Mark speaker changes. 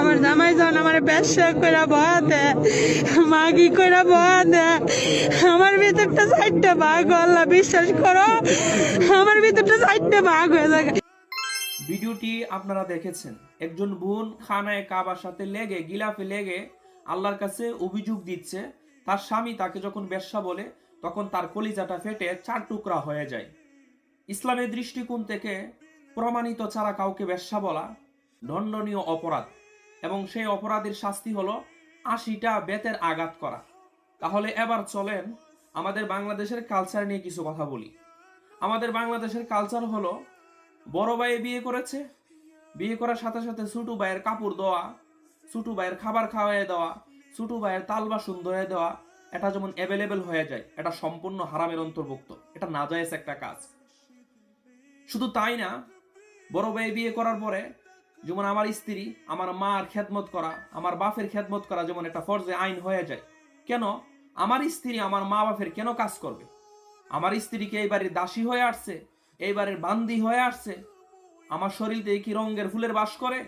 Speaker 1: আমার জামাই যখন আমার ব্যবসা করে বহাতে, মাগি করে বহাতে, আমার ভিতরটা চারটে ভাগ, আল্লাহ বিশ্বাস করো, আমার ভিতরটা চারটে ভাগ হয়ে যায়।
Speaker 2: ভিডিওটি আপনারা দেখেছেন। একজন বোন খানায় কাবার সাথে লেগে, গিলাফে লেগে আল্লাহর কাছে অভিযোগ দিচ্ছে, তার স্বামী তাকে যখন বেশ্যা বলে, তখন তার কলিজাটা ফেটে চার টুকরা হয়ে যায়। ইসলামের দৃষ্টিকোণ থেকে প্রমাণিত ছাড়া কাউকে বেশ্যা বলা দণ্ডনীয় অপরাধ। এবং সেই অপরাধের শাস্তি হলো আশিটা বেতের আঘাত করা। তাহলে এবার চলেন আমাদের বাংলাদেশের কালচার নিয়ে কিছু কথা বলি। আমাদের বাংলাদেশের কালচার হলো, বড় ভাই বিয়ে করেছে, বিয়ে করার সাথে সাথে ছোটু ভাইয়ের কাপড় দেওয়া, ছোটু ভাইয়ের খাবার খাওয়াই দেওয়া, ছোটু ভাইয়ের তাল বাসন ধুয়ে দেওয়া, এটা যেমন অ্যাভেলেবেল হয়ে যায়, এটা সম্পূর্ণ হারামের অন্তর্ভুক্ত, এটা নাজায়েজ একটা কাজ। শুধু তাই না, বড় ভাই বিয়ে করার পরে যেমন আমার স্ত্রী, আমার মার খেদমত করা, আমার বাপের খেদমত করা যেমন একটা ফর্জে আইন হয়ে যায়। কেন? আমার স্ত্রী আমার মা বাপের কেন কাজ করবে? আমার স্ত্রীকে এই বাড়ির দাসী হয়ে আসছে? এইবারের বান্দি হয়ে আসছে? আমার শরীরে কি রঙের ফুলের বাস করে?